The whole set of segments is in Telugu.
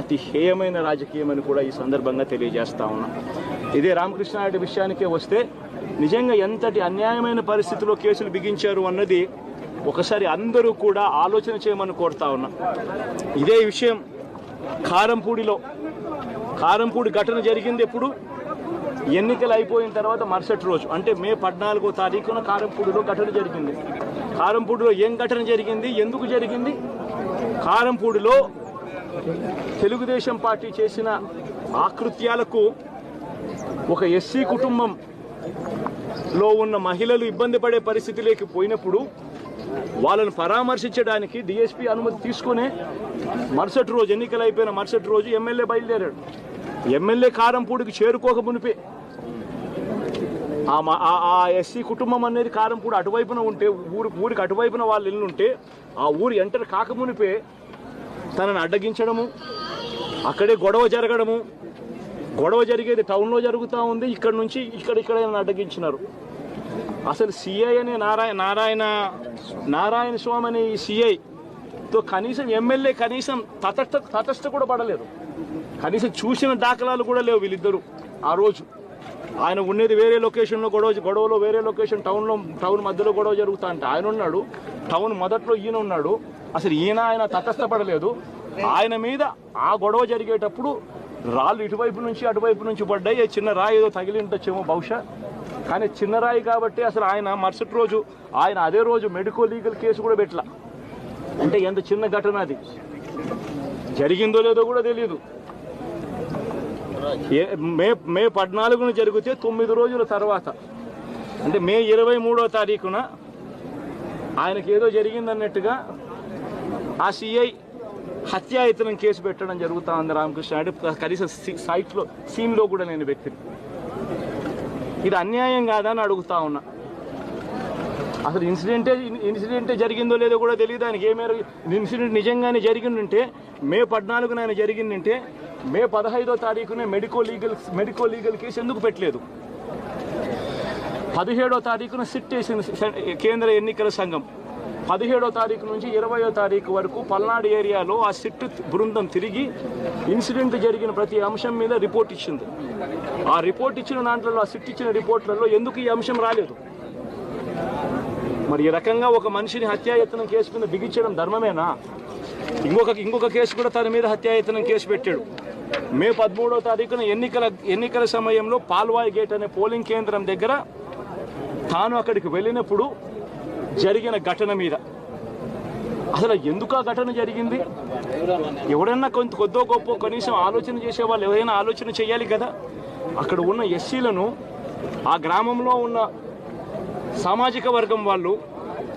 అతి హేయమైన రాజకీయమని కూడా ఈ సందర్భంగా తెలియజేస్తా ఉన్నా. ఇదే రామకృష్ణారెడ్డి విషయానికే వస్తే నిజంగా ఎంతటి అన్యాయమైన పరిస్థితిలో కేసులు బిగించారు అన్నది ఒకసారి అందరూ కూడా ఆలోచన చేయమని కోరుతా ఉన్నా. ఇదే విషయం కారంపూడిలో. కారంపూడి ఘటన జరిగింది ఎప్పుడు? ఎన్నికలు అయిపోయిన తర్వాత మరుసటి రోజు అంటే మే పద్నాలుగో తారీఖున కారంపూడిలో ఘటన జరిగింది. కారంపూడిలో ఏం ఘటన జరిగింది? ఎందుకు జరిగింది? కారంపూడిలో తెలుగుదేశం పార్టీ చేసిన ఆకృత్యాలకు ఒక ఎస్సీ కుటుంబం లో ఉన్న మహిళలు ఇబ్బంది పడే పరిస్థితిలోకి పోయినప్పుడు వాళ్ళను పరామర్శించడానికి డిఎస్పీ అనుమతి తీసుకునే మరుసటి రోజు ఎన్నికలు అయిపోయిన మరుసటి రోజు ఎమ్మెల్యే బయలుదేరాడు. ఎమ్మెల్యే కారంపూడికి చేరుకోక మునిపే. ఆ ఎస్సీ కుటుంబం అనేది కారంపూడి అటువైపున ఉంటే ఊరు ఊరికి అటువైపున వాళ్ళు ఇల్లుంటే ఆ ఊరు ఎంటర్ కాకమునిపే తనని అడ్డగించడము అక్కడే గొడవ జరగడము. గొడవ జరిగేది టౌన్లో జరుగుతూ ఉంది. ఇక్కడ నుంచి ఇక్కడ ఇక్కడ అడ్డగించినారు. అసలు సిఐ అనే నారాయణ నారాయణ నారాయణ స్వామి అనే ఈ సిఐతో కనీసం ఎమ్మెల్యే కనీసం తటస్థ తటస్థ కూడా పడలేదు. కనీసం చూసిన దాఖలాలు కూడా లేవు వీళ్ళిద్దరూ ఆ రోజు. ఆయన ఉండేది వేరే లొకేషన్లో గొడవ గొడవలో వేరే లొకేషన్ టౌన్లో టౌన్ మధ్యలో గొడవ జరుగుతా అంటే ఆయన ఉన్నాడు. టౌన్ మొదట్లో ఈయన ఉన్నాడు. అసలు ఈయన ఆయన తటస్థపడలేదు. ఆయన మీద ఆ గొడవ జరిగేటప్పుడు రాళ్ళు ఇటువైపు నుంచి అటువైపు నుంచి పడ్డాయి. చిన్న రాయి ఏదో తగిలి ఉండొచ్చేమో బహుశా. కానీ చిన్న రాయి కాబట్టి అసలు ఆయన మరుసటి రోజు ఆయన అదే రోజు మెడికో లీగల్ కేసు కూడా పెట్టలా. అంటే ఎంత చిన్న ఘటన అది. జరిగిందో లేదో కూడా తెలియదు మే మే పద్నాలుగున జరిగితే తొమ్మిది రోజుల తర్వాత. అంటే మే ఇరవై మూడో తారీఖున ఆయనకి ఏదో జరిగిందన్నట్టుగా ఆ సిఐ హత్యాయతనం కేసు పెట్టడం జరుగుతా ఉంది రామకృష్ణ. అంటే కనీసం సైట్లో సీన్లో కూడా నేను వ్యక్తిని. ఇది అన్యాయం కాదని అడుగుతా ఉన్నా. అసలు ఇన్సిడెంటే ఇన్సిడెంటే జరిగిందో లేదో కూడా తెలియదు ఆయనకి ఏ మేరకు ఇన్సిడెంట్ నిజంగానే జరిగిందంటే మే పద్నాలుగున ఆయన జరిగిందంటే మే పదహైదో తారీఖునే medico legal medico legal case ఎందుకు పెట్టలేదు? పదిహేడో తారీఖున సిట్ వేసింది కేంద్ర ఎన్నికల సంఘం. పదిహేడో తారీఖు నుంచి ఇరవయో తారీఖు వరకు పల్నాడు ఏరియాలో ఆ సిట్ బృందం తిరిగి ఇన్సిడెంట్ జరిగిన ప్రతి అంశం మీద రిపోర్ట్ ఇచ్చింది. ఆ రిపోర్ట్ ఇచ్చిన దాంట్లో ఆ సిట్ ఇచ్చిన రిపోర్ట్లలో ఎందుకు ఈ అంశం రాలేదు? మరి ఈ రకంగా ఒక మనిషిని హత్యాయత్నం కేసు మీద బిగించడం ధర్మమేనా? ఇంకొక ఇంకొక కేసు కూడా తన మీద హత్యాయత్నం కేసు పెట్టాడు. మే పదమూడవ తారీఖున ఎన్నికల ఎన్నికల సమయంలో పాల్వాయి గేట్ అనే పోలింగ్ కేంద్రం దగ్గర తాను అక్కడికి వెళ్ళినప్పుడు జరిగిన ఘటన మీద. అసలు ఎందుకు ఆ ఘటన జరిగింది? ఎవడన్నా కొంత కొద్దో గొప్ప కనీసం ఆలోచన చేసే వాళ్ళు ఎవరైనా ఆలోచన చేయాలి కదా. అక్కడ ఉన్న ఎస్సీలను ఆ గ్రామంలో ఉన్న సామాజిక వర్గం వాళ్ళు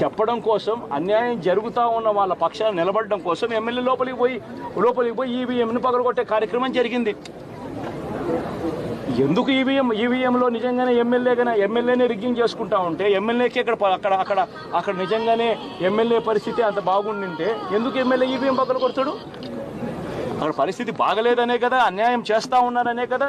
చెప్పడం కోసం అన్యాయం జరుగుతూ ఉన్న వాళ్ళ పక్షాన్ని నిలబడడం కోసం ఎమ్మెల్యే లోపలికి పోయి లోపలికి పోయి ఈవీఎంను పగలగొట్టే కార్యక్రమం జరిగింది. ఎందుకు ఈవీఎం ఈవీఎంలో నిజంగానే ఎమ్మెల్యేగానే ఎమ్మెల్యేనే రిగ్గింగ్ చేసుకుంటా ఉంటే ఎమ్మెల్యేకి అక్కడ అక్కడ అక్కడ అక్కడ నిజంగానే ఎమ్మెల్యే పరిస్థితి అంత బాగుండింటే ఎందుకు ఎమ్మెల్యే ఈవీఎం పక్కన కొడతాడు అక్కడ పరిస్థితి బాగలేదనే కదా అన్యాయం చేస్తూ ఉన్నారనే కదా?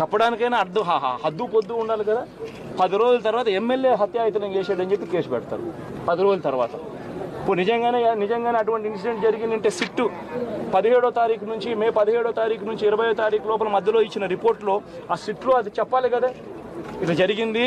చెప్పడానికైనా అడ్డు హద్దు పొద్దు ఉండాలి కదా. పది రోజుల తర్వాత ఎమ్మెల్యే హత్యాయత్నం చేశాడని చెప్పి కేసు పెడతారు. పది రోజుల తర్వాత. ఇప్పుడు నిజంగానే నిజంగానే అటువంటి ఇన్సిడెంట్ జరిగిందంటే సిట్టు. పదిహేడో తారీఖు నుంచి మే పదిహేడో తారీఖు నుంచి ఇరవై తారీఖు లోపల మధ్యలో ఇచ్చిన రిపోర్ట్లో ఆ సిట్లో అది చెప్పాలి కదా. ఇది జరిగింది.